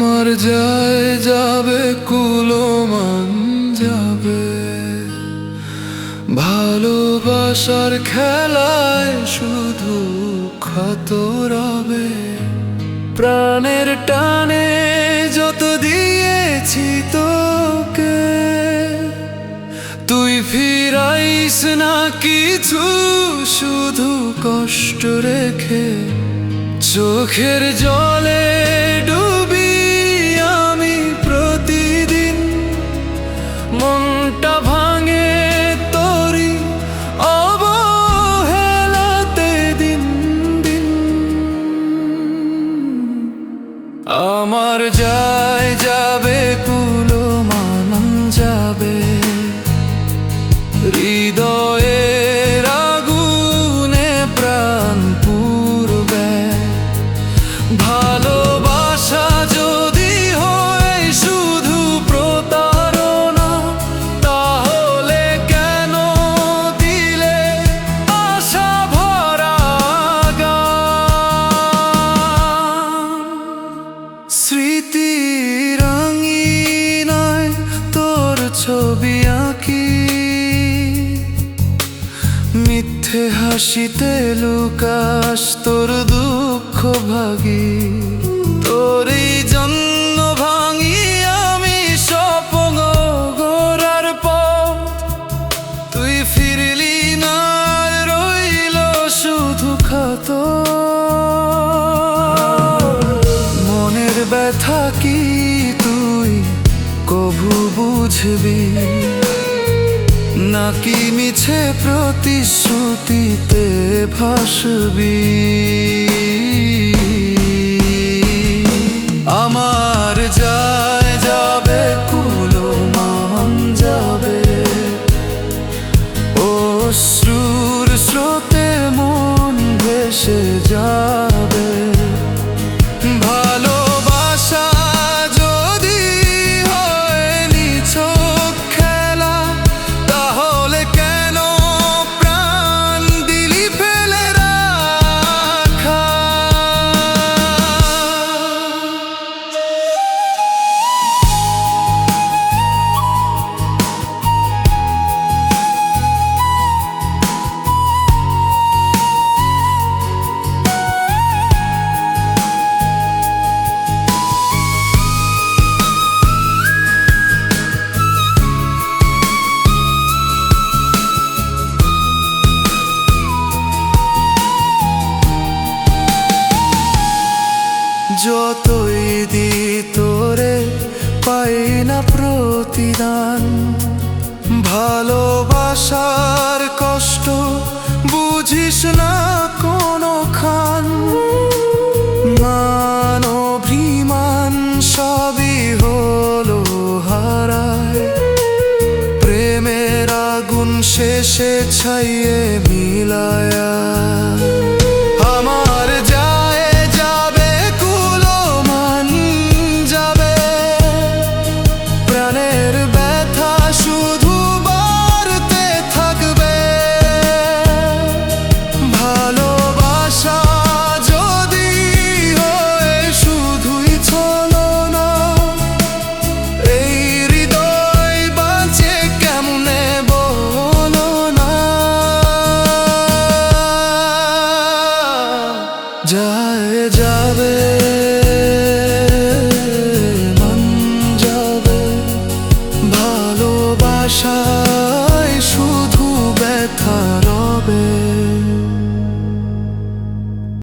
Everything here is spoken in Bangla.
আমার যায় যাবে, কুলমান যাবে। ভালোবাসার খেলায় শুধু ক্ষত রবে। প্রাণের টানে যত দিয়েছি তোকে, তুই ফিরাইস না কিছু, শুধু কষ্ট রেখে চোখের জলে আমার যায় ছবি আঁকি। মিথ্যে হাসিতে লুকাস তোর দুঃখ ভাগি। তোরই জন্য ভাঙি আমি স্বপ্ন গোরার পথ। তুই ফিরলি না, রইল শুধু ক্ষত মনের ব্যথা কি বুঝবি নাকি মিছে প্রতিশ্রুতিতে ভাসবি? যতই দি তোরে, পাই না প্রতিদান। ভালোবাসার কষ্ট বুঝিস না কোনো খান মান অভিমান সবই হলো হারায়। প্রেমের আগুন শেষে ছাইয়ে মিলায় যায় যাবে মন যাবে ভালোবাসা